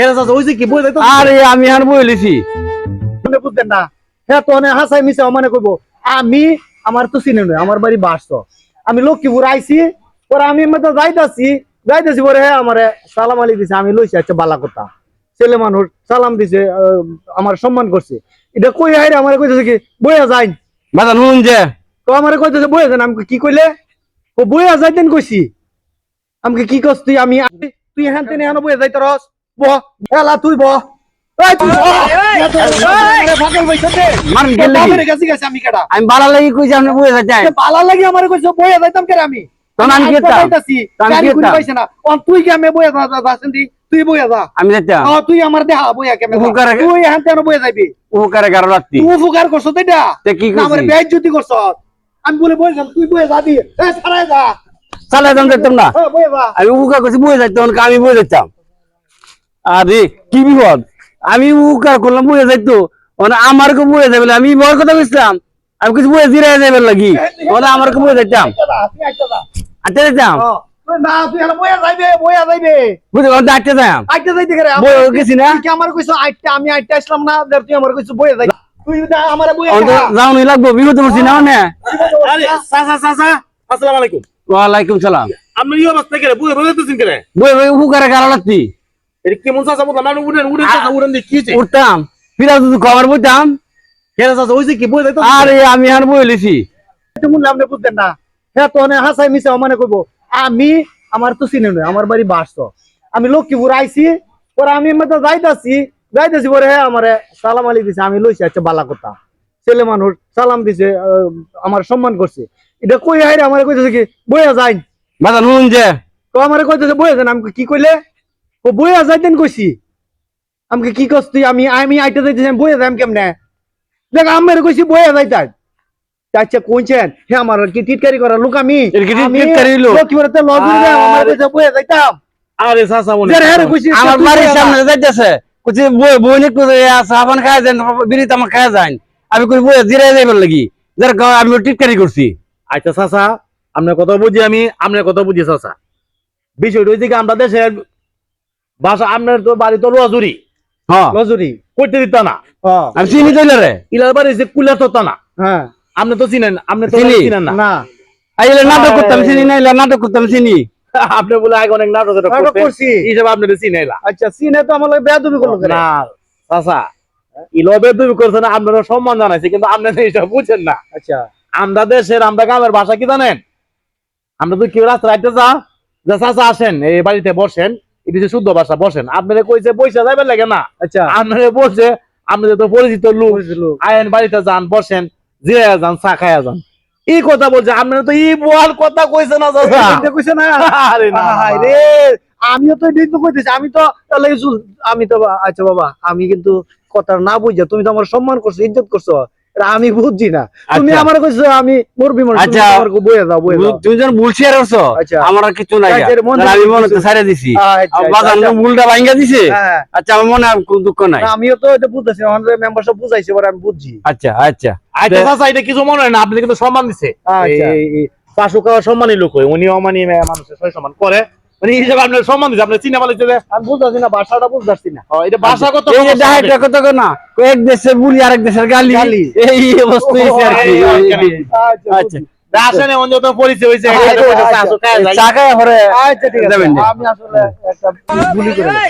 কেন চাচা হইছে কি বই যাইতো আরে আমি আর বলেছি আপনি বুঝতেন না? হ্যাঁ তো অনেক হাসাই মিশে মানে কইবো আমি আমার তো চিনে নয় আমার বাড়ি বাসতো আমি লক্ষ্মীপুর আইছি পরে আমি মতো যাইতাছি যাইতাছি পরে হ্যাঁ আমার সালাম আলী দিছে আমি লইছি আচ্ছা বালা কথা ছেলে মানুষ সালাম দিছে আমার সম্মান করছে। এটা কই হাইরে আমার কইতেছে কি বইয়া যাই বাজান নুন যে। তো আমার কইতেছে বইয়া যান আমাকে কি কইলে? ও বইয়া যাইতেন কইছি। আমাকে কি কস তুই আমি তুই হ্যান তেনে হ্যান বইয়া যাইতে রস ব এলা তুই ব। আমি বালা লাগি কইছি আপনি বুঝে যাচ্ছেন সে পালা লাগি আমার কইছে বইয়া যাইতাম কেন আমি? তুই কি আমি বইয়া যা যা- যাচ্ছেন দি তুই বইয়া যা। আমি তুই আমার দেহা বইয়া উপকার- তুই হ্যান তেন বইয়া যাইবি। উপকারে গারো রাত্রি তুই উপকার করছ তো এটা তে কি আমার করছি বেজ্জতি করছ। আমি বলে বইয়া যাম, তুই বইয়া যাবি। এ ছাড়াই যা। চালাই যেতাম না। বইয়া আমি উপকার করছি বুঝে যাইতাম আমি বুঝে যাইতাম। আরে কি বিপদ? আমি উকার করলাম বুঝে যাইতো মানে আমার কে বুঝে যাবে আমি বড় কথা বুঝতাম আমি কিছু বুঝে জিরে যাবে লাগি। মানে আমার কে বুঝে যাইতাম। আইটা যাইতাম? ও, তুই না তুই এখন বইয়া যাইবে বইয়া যাইবে। বুঝে আটতে যাইতাম। আইটা যাইতে গেলে বই গেছি না? তুই কি আমার কইছ আইটা আমি আইটা আসলাম না? দেখ তুই আমার কইছ বইয়া তুই আমার বইয়া অন্ত যা। যাও নি লাগবো। বিপদ পড়ছি না আরে চাচা চাচা আলাইকুম। ওয়ালাইকুম সালাম। আপনি এই অবস্থা করে? বই বই যাইতেছেন কেন বই বই উপকারে গারো রাত্রি এটা কেমন চাচা বললাম আপনি উড়েন উড়েন চাচা উড়েন দিয়ে কি উঠতাম। ফিরা যদি খবর বুঝতাম। কেন চাচা হইছে কি বই যাইতো আরে আমি আপনি বুঝতেন না। হ্যাঁ তো অনেক হাসাই মিশে মানে কইবো আমি আমার তো চিনে নয় আমার বাড়ি বাসতো আমি লক্ষ্মীপুর আইছি পরে আমি মতো যাইতাছি যাইতাছি পরে হ্যাঁ আমার সালাম আলী দিছে আমি লইছি আচ্ছা বালা কথা। ছেলে মানুষ সালাম দিছে আমার সম্মান করছে। এটা কই হাইরে আমার কইতেছে কি বইয়া যাই বাজান নুন যে। তো আমার কইতেছে বইয়া যান আমাকে কি কইলে? ও বইয়া যাইতেন কইছি। আমাকে কি কস তুই আমি আমি আইটা যাইতেছি আমি বইয়া যাইম কেমনে? দেখ আমার কইছি বইয়া যাইতাম আচ্ছা কোনছেন হে আমার কি টিটকারি করার লোক আমি? কি টিটকারি লোক? লক্ষ্মীপুরেতে লজ দিলে আমার কইছে বইয়া যাইতাম। আরে চাচা মনে যার হ্যাঁ। কইছি আমার বাড়ির সামনে যাইতেছে। কুচি বই বই নে কুচি সাবান খায় বিড়িতে আমার খায় যান আমি কই বই জিরে যাইবার লাগি। যার আমি টিটকারি করছি। আচ্ছা চাচা আপনার কথা বুঝি আমি আপনার কথা বুঝি চাচা। বিষয়টা হইছে কি আমরা দেশের ভাষা আপনার তো বাড়ি তো লোয়াজুরি হ্যাঁ। লজুরি করতে দিত না। হ্যাঁ। আমি চিনি তৈলে রে ইলার বাড়ি যে কুলা তো না। হ্যাঁ। আপনি তো চিনেন আপনি তো চিনি। চিনেন না। না। আইলে নাটক করতাম চিনি না ইলে নাটক করতাম চিনি। আপনি বলে আগে অনেক নাটক। করছি। হিসাবে আপনি চিনাইলা আচ্ছা সিনে তো আমার লাগে বেয়াদবি করল? না চাচা ইলবে তুমি করছেন আপনারা সম্মান জানাইছে কিন্তু আপনারা এইসব বুঝেন না। আচ্ছা। আমরা দেশের আমরা গ্রামের ভাষা কি জানেন? আমরা তো কেউ রাস্তা রাইতে যা যে চাচা আসেন এই বাড়িতে বসেন এটা শুদ্ধ ভাষা বসেন। আপনারা কইছে পয়সা যাবেন লাগে না? আচ্ছা। আপনারা বলছে আপনাদের তো পরিচিত লোক। আয়েন বাড়িতে যান বসেন জিরে যান চা খায়া যান। এই কথা বলছে আপনারা তো এই বল কথা কইছে না এটা কইছে না? আরে না। রে আমিও তো এটাই তো কইতেছি আমি তো তাহলে আমি তো আচ্ছা বাবা আমি কিন্তু কথা না বুঝা তুমি তো আমার সম্মান করছ ইজ্জত করছ। আমি বুঝছি না। তুমি আচ্ছা। আমার কইছো আমি মরবি মরবি আচ্ছা। আমার বইয়া দাও বইয়া দাও। তুমি যখন ভুল শেয়ার করছ আচ্ছা। আমার আর কিছু নাই আমি মনে কিছু- ছাড়ে দিছি। আচ্ছা, আর বাজান আচ্ছা। দিছে? হ্যাঁ আচ্ছা আমার মনে আর কোনো দুঃখ নাই। আমিও তো এটা বুঝতেছি আমাদের মেম্বার সব বুঝাইছে পরে আমি বুঝছি। আচ্ছা আচ্ছা। আচ্ছা চাচা এটা কিছু মনে হয় না আপনি কিন্তু সম্মান দিছে। আচ্ছা। খাওয়া সম্মানী লোক হয় উনি অমানি মানুষের সম্মান করে। মানে এই হিসাবে আপনার সম্মান দিছে আপনার চিনে মালিক আমি বুঝতেছি না ভাষাটা বুঝতেছি না। এটা ভাষাগত এই যে সমস্যা কত না এক দেশের বুলি আরেক দেশের গালি। গালি। এই অবস্থা হয়েছে আর কি। এই, এই। আচ্ছা আচ্ছা। অন্য তো পরিচয় হয়েছে আচ্ছা, এটা বলছে, আচ্ছা। চাকায় হরে আচ্ছা ঠিক আছে। আমি আসলে একটা ভুলি করে